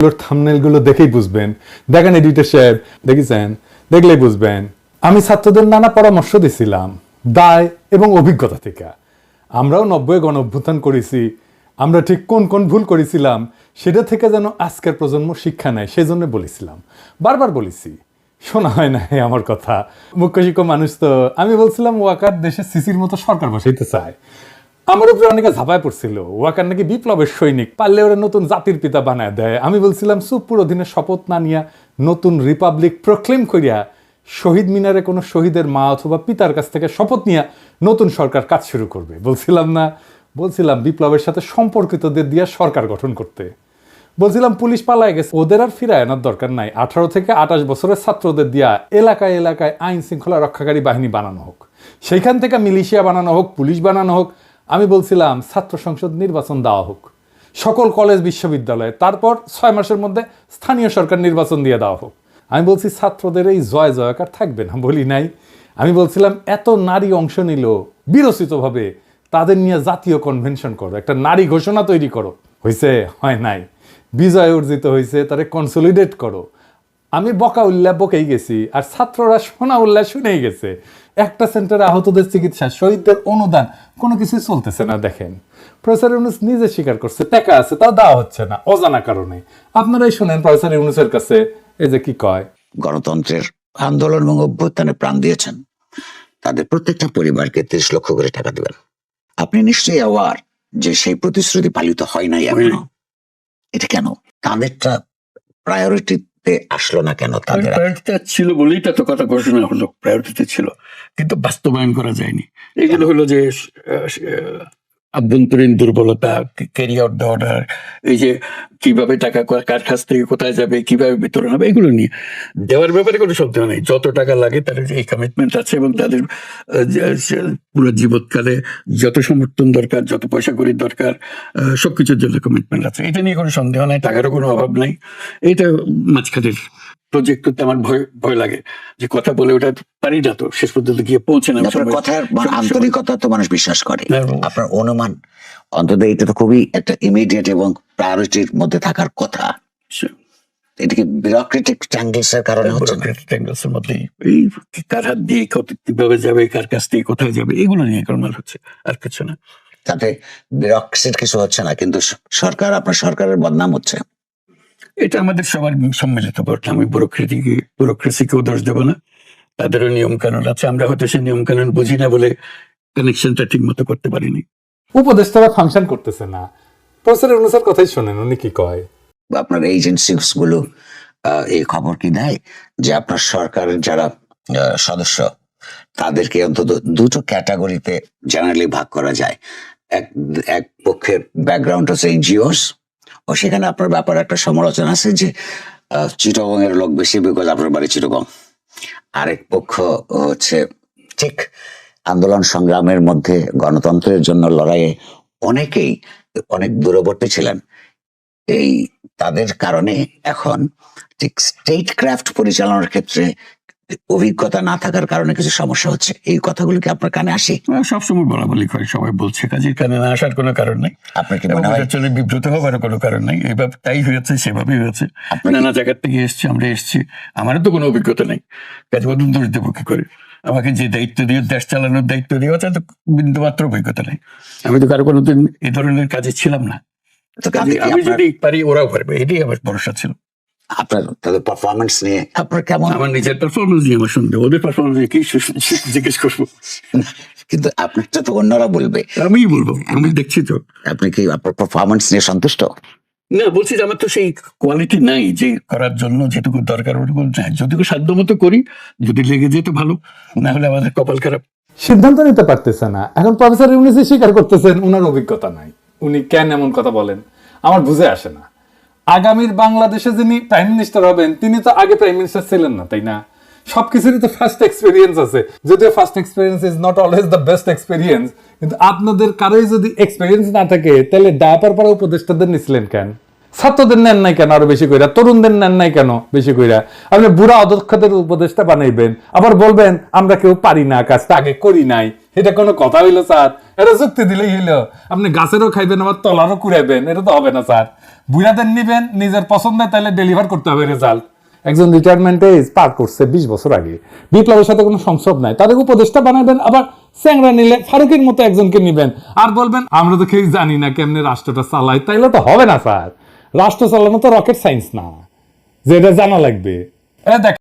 গুলোর থামনেলগুলো দেখেই বুঝবেন। দেখেন এডিটর সাহেব, দেখেছেন? দেখলেই বুঝবেন। আমি ছাত্রদের নানা পরামর্শ দিছিলাম, দায় এবং অভিজ্ঞতা থেকে। আমরাও নব্বই গণ অভ্যুত্থান করেছি। আমরা ঠিক কোন কোন ভুল করেছিলাম, সেটা থেকে যেন আজকের প্রজন্ম শিক্ষা নেয়, সেজন্য বলেছিলাম। বারবার বলেছি, শোনা হয় না আমার কথা। মুখ্য শিক্ষক মানুষ তো, আমি বলছিলাম, ওয়াকার দেশে সিসির মতো সরকার বসাইতে চায়। আমার উপরে অনেকে ঝাঁপায় পড়ছিল। ওয়াকার নাকি বিপ্লবের সৈনিক। পারলে ওরা নতুন জাতির পিতা বানায় দেয়। আমি বলছিলাম সুপুর অধীনে শপথ না নিয়া নতুন রিপাবলিক প্রক্লেম করিয়া শহীদ মিনারে কোনো শহীদের মা অথবা পিতার কাছ থেকে শপথ নিয়ে নতুন সরকার কাজ শুরু করবে। বলছিলাম, না, বলছিলাম বিপ্লবের সাথে সম্পর্কিতদের দিয়ে সরকার গঠন করতে। বলছিলাম, পুলিশ পালায় গেছে। ওদের আর ফিরায় আনার দরকার নাই। আঠারো থেকে আঠাশ বছরের ছাত্রদের দিয়া এলাকায় এলাকায় আইন শৃঙ্খলা রক্ষাকারী বাহিনী বানানো হোক। সেইখান থেকে মিলিশিয়া বানানো হোক, পুলিশ বানানো হোক আমি বলছিলাম, ছাত্র সংসদ নির্বাচন দেওয়া হোক। সকল কলেজ, বিশ্ববিদ্যালয়ে, তারপর ছয় মাসের মধ্যে স্থানীয় সরকার নির্বাচন দিয়ে দেওয়া হোক। আমি বলছি, ছাত্রদের এই জয় জয়কার থাকবে না বলি নাই। আমি বলছিলাম, এত নারী অংশ নিল, বিরচিতভাবে, তাদের নিয়ে জাতীয় কনভেনশন করো, একটা নারী ঘোষণা তৈরি করো। হয়েছে হয় নাই। বিজয় অর্জিত হয়েছে তারে কনসলিডেট করো। আমি বকা উল্লাহ বকেই গেছি, আর ছাত্ররা শোনা উল্লাহ শুনেই গেছে। একটা সেন্টারে আহতদের চিকিৎসা শহীদদের অনুদান কোনো কিছু চলতেছে না দেখেন। প্রফেসর ইউনুস নিজে স্বীকার করছে টাকা আছে তাও দেওয়া হচ্ছে না অজানা কারণে। আপনারাই শোনেন প্রফেসর ইউনুসের কাছে এই যে কি কয়। গণতন্ত্রের আন্দোলন এবং অভ্যুত্থানে প্রাণ দিয়েছেন তাদের প্রত্যেকটা পরিবারকে তিরিশ লক্ষ করে টাকা দেবেন। আপনি নিশ্চয়ই অ্যাওয়ার যে সেই প্রতিশ্রুতি পালিত হয় নাই এখনও? এটা কেন? তাদেরটা প্রায়োরিটিতে আসলো না কেন তাদের প্রায়োরিটিতে ছিল বলেই তো কথা ঘোষণা হলো, প্রায়োরিটিতে ছিল। কিন্তু বাস্তবায়ন করা যায়নি। এগুলো হলো যে আভ্যন্তরীণ দুর্বলতা ক্যারি আউট দ্য অর্ডার এই যে কীভাবে টাকা কার কাছ থেকে কোথায় যাবে কীভাবে বিতরণ হবে এগুলো নিয়ে। দেওয়ার ব্যাপারে কোনো সন্দেহ নেই। যত টাকা লাগে তাদের এই কমিটমেন্ট আছে এবং তাদের পুরো জীবৎকালে যত সমর্থন দরকার যত পয়সা করির দরকার আহ, সবকিছুর জন্য কমিটমেন্ট আছে। এটা নিয়ে কোনো সন্দেহ নাই টাকারও কোনো অভাব নাই। এটা মাঝখানের প্রজেক্ট করতে আমার ভয় ভয় লাগে যে কথা বলে ওটা পারি না তো শেষ পর্যন্ত গিয়ে পৌঁছে না। আপনার কথার আন্তরিকতা তো মানুষ বিশ্বাস করে। হ্যাঁ, আপনার অনুমান অন্তত এটা তো খুবই একটা ইমিডিয়েট এবং প্রায়োরিটির মধ্যে থাকার কথা। সে- এটা কি বিউরোক্রেটিক ট্যাঙ্গেলস এর কারণে হচ্ছে এর মধ্যেই। এই কার হাত দিয়ে কীভাবে যাবে কার কাছ থেকে কোথায় যাবে এগুলো নিয়ে গোলমাল হচ্ছে আর কিছু না। তাতে কিছু হচ্ছে না কিন্তু সরকার আপনার সরকারের বদনাম হচ্ছে। এটা আমাদের সবার সম্মিলিত বর্তমান আমি ব্যুরোক্রেটি ব্যুরোক্রেসিকেও দোষ দেবো না। তাদেরও নিয়ম কানুন আছে। আমরা হয়তো সেই নিয়ম কানুন বুঝি না বলে কানেকশনটা ঠিক মতো করতে পারিনি। উপদেষ্টারা ফাংশন করতেছে না। প্রফেসর অনুসার কথাই শোনেন উনি কি কয়? বা আপনার এজেন্সিসগুলো আহ, এই খবর কি দেয়? যে আপনার সরকারের যারা আহ, সদস্য তাদেরকে অন্তত দুটো ক্যাটাগরিতে জেনারেলি ভাগ করা যায়। এক এক পক্ষের ব্যাকগ্রাউন্ড হচ্ছে এনজিওস ও সেখানে আপনার ব্যাপারে একটা সমালোচনা আছে যে চিটগং এর লোক বেশি বিকজ আপনার বাড়ি চিটগং। আরেক পক্ষ হচ্ছে, ঠিক আন্দোলন সংগ্রামের মধ্যে গণতন্ত্রের জন্য লড়াইয়ে অনেকেই অনেক দূরবর্তী ছিলেন। এই তাদের কারণে এখন, ঠিক স্টেট ক্রাফট পরিচালনার ক্ষেত্রে অভিজ্ঞতা না থাকার কারণে কিছু সমস্যা হচ্ছে। এই কথাগুলো কি আপনার কানে আসে? সবসময় বলা বলি করে সবাই বলছে। কাজের কানে না আসার কোনো কারণ নেই। আপনার কি মনে হয়? চলে বিব্রত হওয়ার কোনো কারণ নেই। এইভাবে তাই হয়েছে সেভাবেই হয়েছে। নানা জায়গার থেকে এসছি আমরা এসছি। আমারও তো কোনো অভিজ্ঞতা নেই। কাজ বদল দোষ দেবো কি করে আমাকে যে দায়িত্ব দিয়ে দেশ চালানোর দায়িত্ব দিয়ে আছে তো বিন্দু মাত্র অভিজ্ঞতা নেই। আমি তো কারও কোনোদিন এই ধরনের কাজে ছিলাম না। আমি যদি পারি ওরাও পারবে। এটাই আমার ভরসা ছিল। আপনার তাদের পারফরমেন্স নিয়ে। আপনার কেমন? আমার নিজের পারফরমেন্স নিয়ে আমার সন্দেহ ওদের পারফরমেন্স নিয়ে কি জিজ্ঞেস করব? কিন্তু আপনারটা তো অন্যরা বলবে। আমিই বলব আমি দেখছি তো। আপনি কি আপনার পারফরমেন্স নিয়ে সন্তুষ্ট? না বলছি যে আমার তো সেই কোয়ালিটি নাই যে করার জন্য যেটুকু দরকার ওটুকু নাই। যদিও সাধ্য মতো করি যদি লেগে যেত ভালো না হলে আমাদের কপাল খারাপ। সিদ্ধান্ত নিতে পারতেছে না। এখন প্রফেসর ইউনুসই স্বীকার করতেছেন উনার অভিজ্ঞতা নাই। উনি কেন এমন কথা বলেন? আমার বুঝে আসে না। আগামীর বাংলাদেশে যিনি প্রাইম মিনিস্টার হবেন, তিনি তো আগে প্রাইম মিনিস্টার ছিলেন না, তাই না? সবকিছুরই তো ফার্স্ট এক্সপিরিয়েন্স আছে। যদিও first experience is not always the best experience কিন্তু আপনাদের কারোই যদি এক্সপিরিয়েন্স না থাকে, তাহলে ডায়াপার পরে উপদেষ্টাদের নিছিলেন কেন? ছাত্রদের নেন নাই কেন আরও বেশি কইরা? তরুণদের নেন নাই কেন বেশি কইরা? আপনি বুড়া অদক্ষদের উপদেষ্টা বানাইবেন, আবার বলবেন, আমরা কেউ পারি না, কাজটা আগে করি নাই। এটা কোনো কথা হইল, স্যার? এটা আপনি গাছেরও খাইবেন তলারও কুড়াইবেন, এটা তো হবে না, স্যার। বুড়াদের নিবেন, নিজের পছন্দের তাহলে ডেলিভার করতে হবে রেজাল্ট একজন রিটায়ারমেন্ট পার করছে বিশ বছর আগে। বিপ্লবের সাথে কোনো সংসব নাই। তাদের উপদেষ্টা বানাবেন, আবার স্যাংরা নিলে ফারুকের মতো একজনকে নিবেন। আর বলবেন, আমরা তো কেউ জানি না কেমনে রাষ্ট্রটা চালাই তাইলে তো হবে না, স্যার। রাষ্ট্র চালানো তো রকেট সায়েন্স না। যেটা জানা লাগবে। এ দেখ